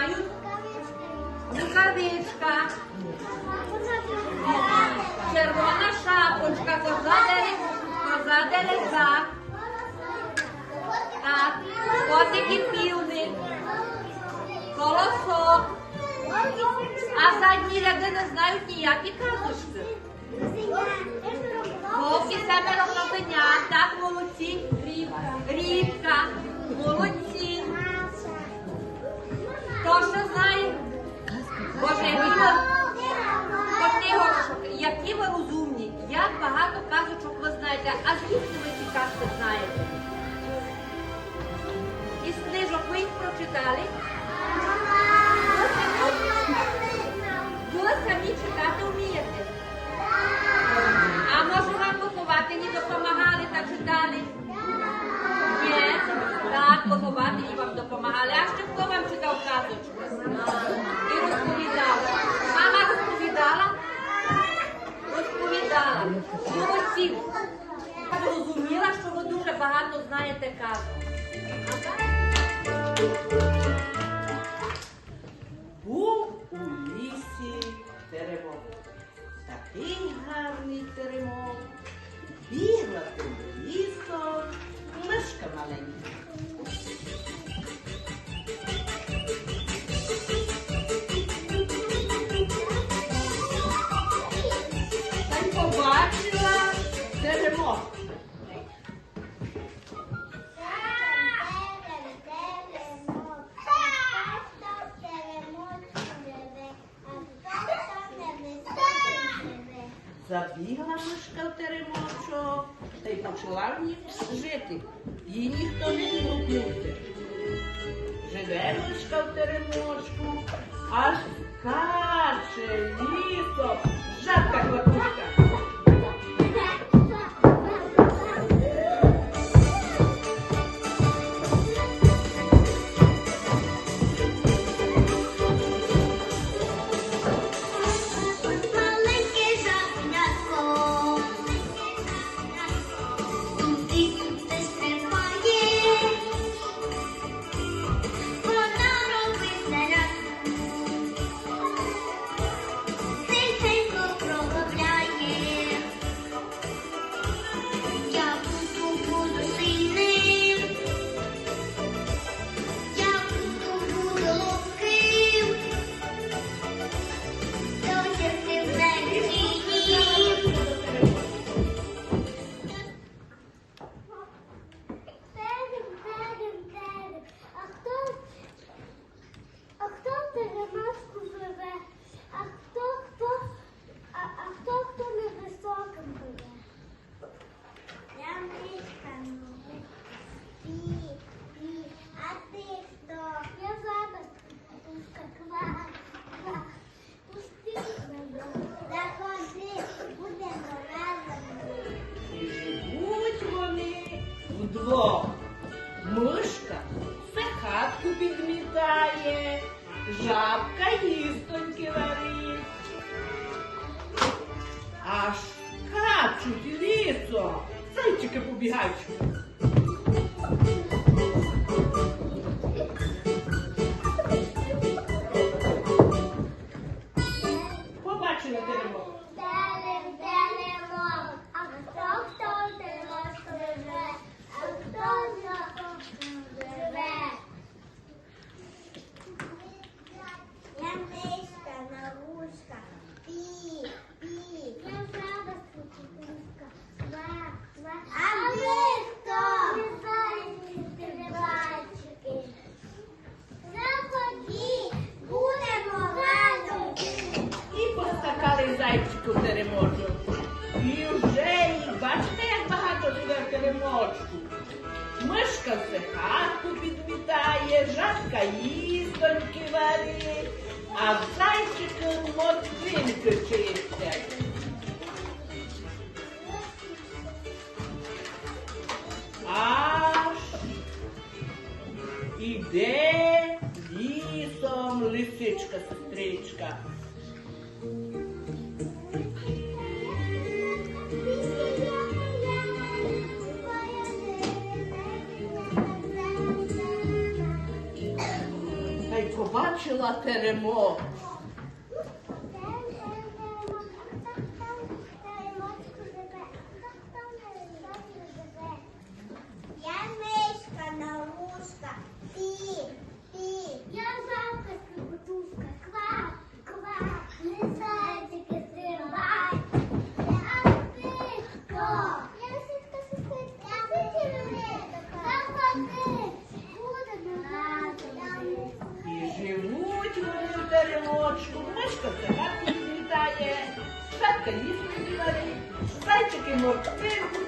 називають? Рукавичка. Червона шапочка, коза коза дереза. Так, котик і півник. Колосок. А задні ряди не знають ніякі казочки. Вовки семеро котенят. Так, молодці. Рібка. Молодці. Хто що знає? Боже, які ви, які ви розумні, як багато казочок ви знаєте, а звідки ви ці казки знаєте? Із книжок ви їх прочитали? Ви самі читати вмієте. Забігла мишка в теремочок та й почала в ній жити. Її ніхто не відгукнувся. Живе мишка в теремочку, аж каже. Аж качуть лісо. Зайчики побігають. изгънки вари, а зайче към мъртвинка че е всяка. Аж иде лисом лисичка, сестричка. бачила теремок. amor. Tá?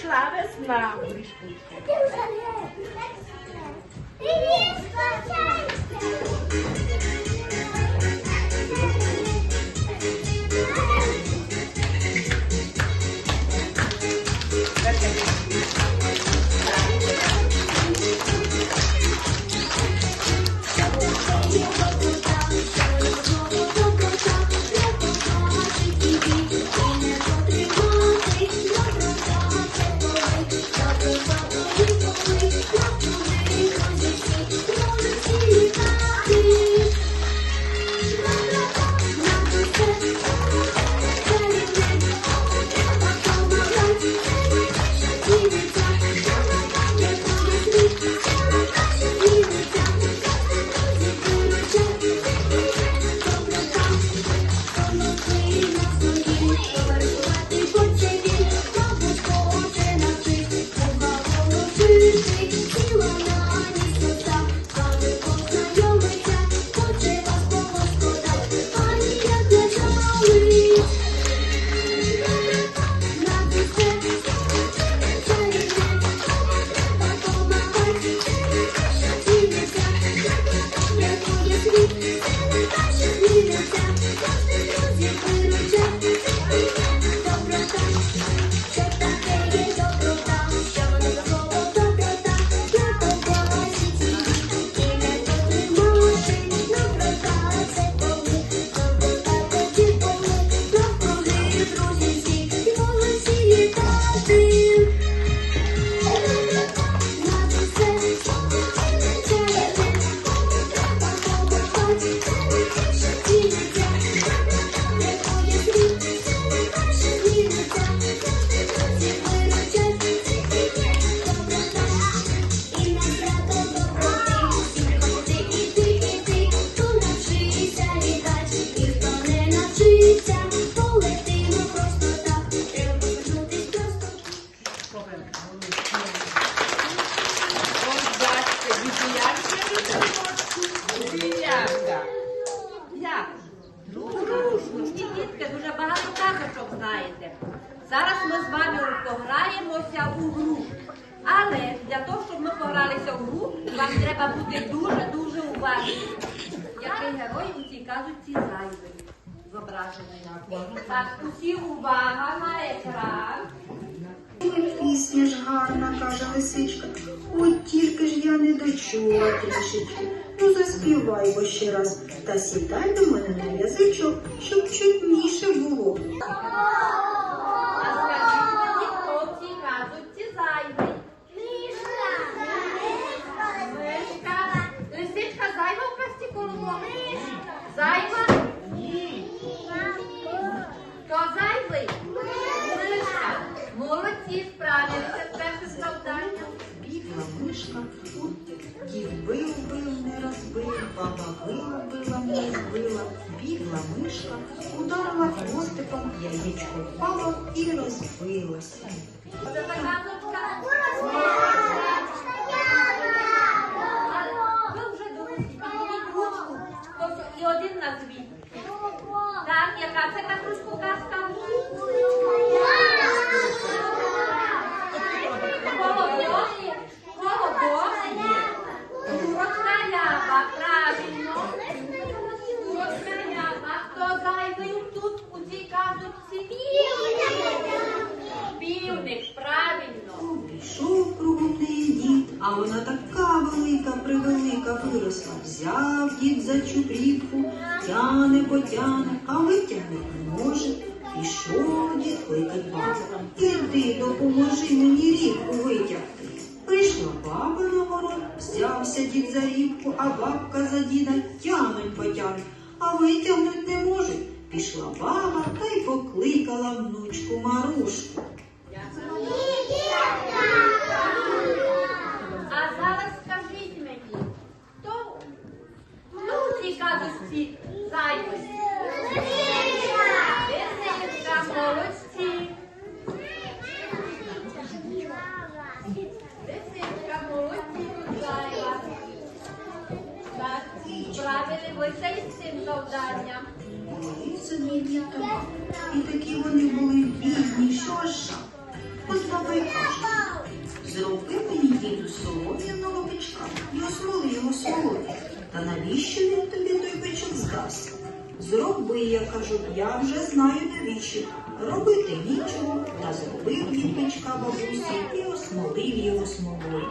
Schlafes Nacht. і вправі рецепти складання. Бігла мишка, кіт бив, бив, не розбив, баба била, била, не розбила, бігла мишка, ударила хвостиком, яєчко впало і розбилося. А вона така велика, превелика виросла. Взяв дід за чупрівку, тяне потяне, а витягне не може. Пішов дід кликать бабу. Іди, допоможи мені рібку витягти. Прийшла баба на город, взявся дід за рібку, а бабка за діда тянуть потягне, а витягнуть не може. Пішла баба та й покликала внучку Марушку. Дякую. внутрі катості зайкості. Висинівка молодці. Дитинка зайва. Правили ви це цим завданням. Сумів'ятова. І такі вони були бідні, що ж? Позбави кашу. Зроби мені діду солод'яного пічка і осмоли його солод'я. Та навіщо він тобі той бичок здасть? Зроби, я кажу, я вже знаю навіщо. Робити нічого, та зробив він бичка бабусі і осмолив його смолою.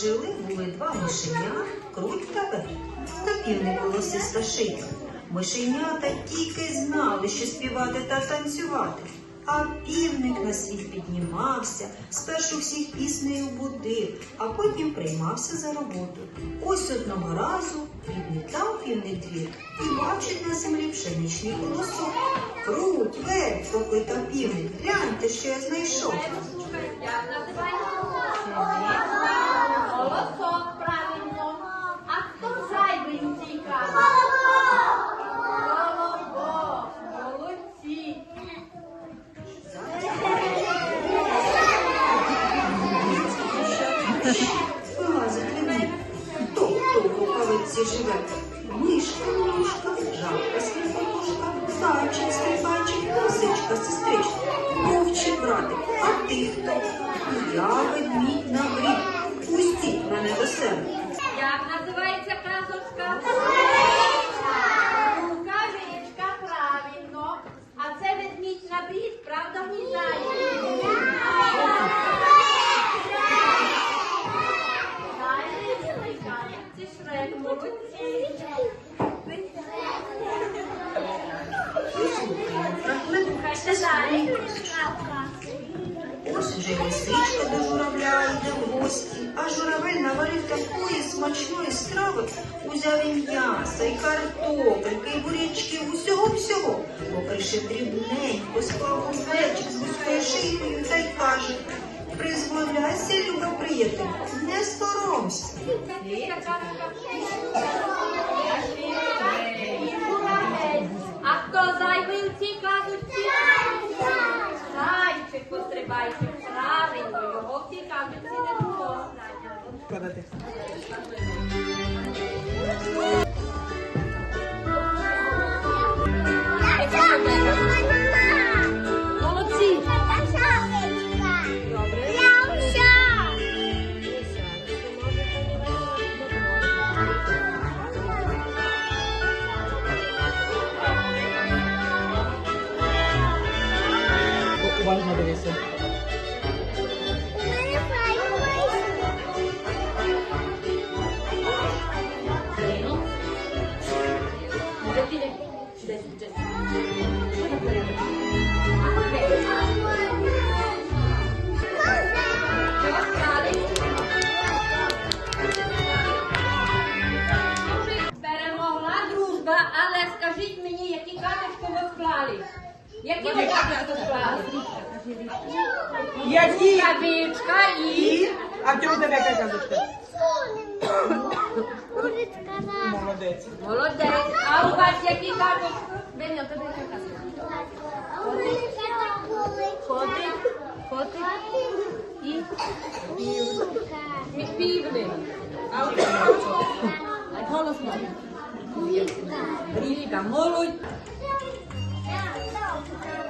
Жили були два мишеня, круть та беб, та півник голосиста шия. Мишенята тільки знали, що співати та танцювати. А півник на світ піднімався, спершу всіх піснею будив, а потім приймався за роботу. Ось одного разу підмітав півник двір і бачить на землі пшеничний колосок. Круть, верть, пропитав півник, гляньте, що я знайшов. А ти хто? Я ведмідь на грі. Пустіть мене до. Як називається казочка? Молодці. Які ви карточки вклали? Які? Кавичка і... І? А в чому тебе яка казочка? Курицька наша. Молодець. Молодець. А у вас які карточки? Беня, тебе яка карточка? Котик. Котик. І і півник. А у тебе? Голосно. Річка, молодь. Thank you.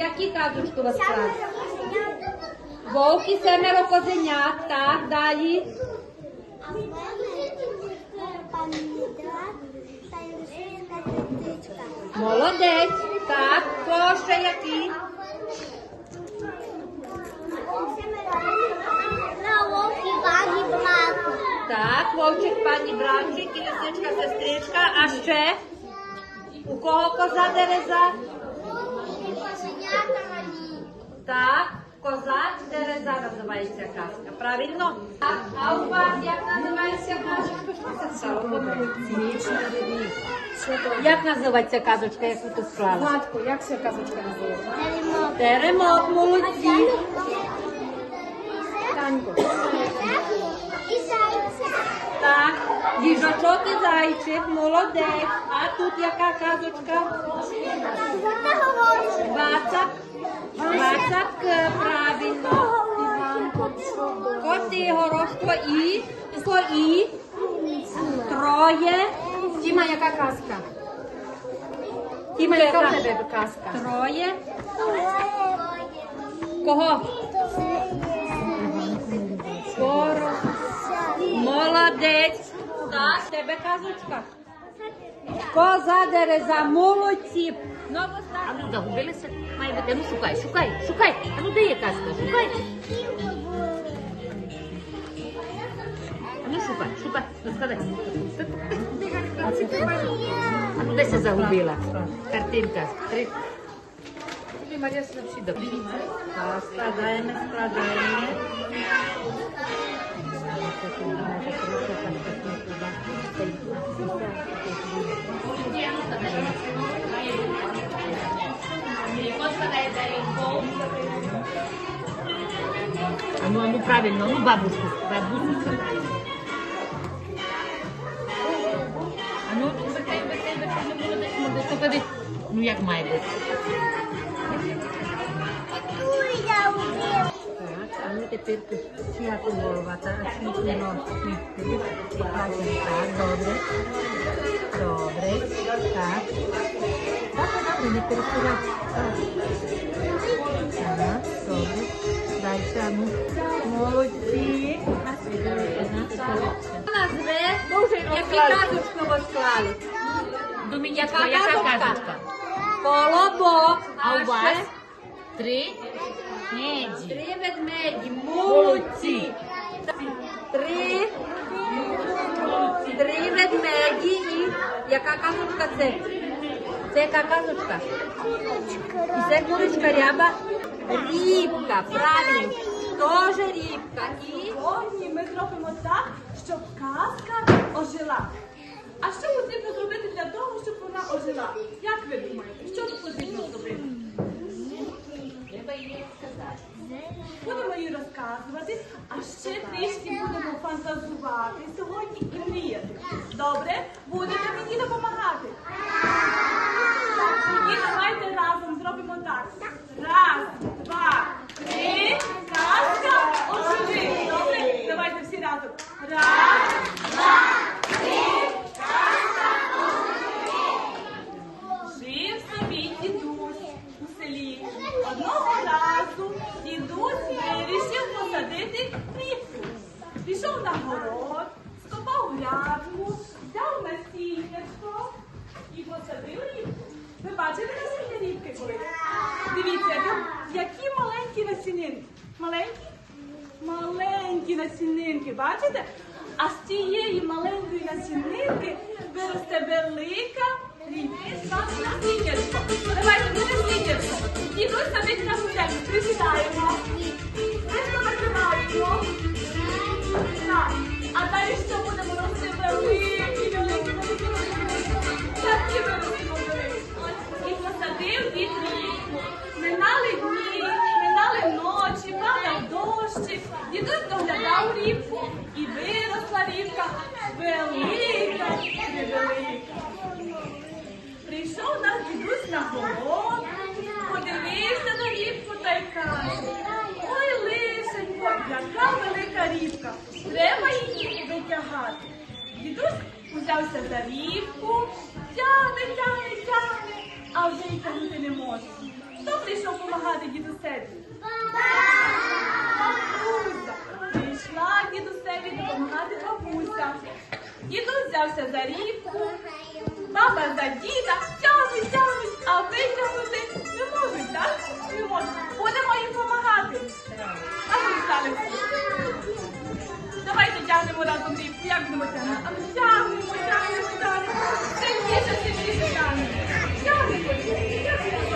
Які казочки у вас склали? Вовк і семеро козенят, так, далі. Молодець. Так, хто ще який? Вовки. Так, вовчик, пані братчик, і лисичка, сестричка. А ще? У кого коза дереза? Так, коза дереза називається казка. Правильно? Так, а у вас як називається казочка? Як називається казочка, яку ти склала? Владко, як ця казочка називається? Теремок. Теремок, молодці. Танько. І зайця. Так, їжачок і зайчик, молодець. А тут яка казочка? Вацак. Вацак, е, правильно. Коти горошко і, і, троє. Тіма, яка казка? Тіма, Яка в тебе казка? Троє. Кого? Коро. Молодець. Так, тебе казочка. Коза дереза, молодці. А ну загубилися? Має бути, ну шукай, шукай, шукай. А ну де є казка? Шукай. А ну шукай, шукай. Ну. А ну загубила? Картинка. Три. Марія, всі добре. Складаємо, складаємо. Правильно, ну бабушку, бабусю сказати. А ну, викай, викай, викай, ну молодець, молодець, поклади. Ну як має бути? Я убив. Так, а ну тепер чия тут голова, та смітні ножки. Покажемо так, добре. Добре, так. Так, добре, не пересувай. Так. Ага, а ну. Молодці. Назве, які казочку ви склали? Думінячка, яка казочка? Колобок. А у вас? Три меді. Три ведмеді, молодці. Три, три ведмеді і яка казочка це? Це яка казочка? І це курочка ряба. Рібка, правильно. Тоже рібка. І Сьогодні ми зробимо так, щоб казка ожила. А що потрібно зробити для того, щоб вона ожила? Як ви думаєте, що потрібно зробити? Будемо їй розказувати, а ще трішки будемо фантазувати сьогодні і мріяти. Добре? Будете мені допомагати? Тоді давайте разом зробимо так. Раз, два, три, казка, оживи. Добре? Давайте всі разом. Раз, Жив на город, подивився на рібку та й каже, ой, лишенько, яка велика рібка, треба її витягати. взявся за рівку, тягне, тягне, тягне, а вже й тягнути не може. Хто прийшов допомагати дідусеві? Бабуся. Прийшла дідусеві допомагати бабуся. Дідусь взявся за рівку, баба за діда, тягнуть, тягнуть, а витягнути не можуть, так? Не можуть. Будемо їм допомагати. А ви стали. Давайте тягнемо разом рік. Як будемо тягнути? А ми тягнемо, тягнемо, тягнемо. Сильніше, сильніше тягнемо. Тягнемо, тягнемо.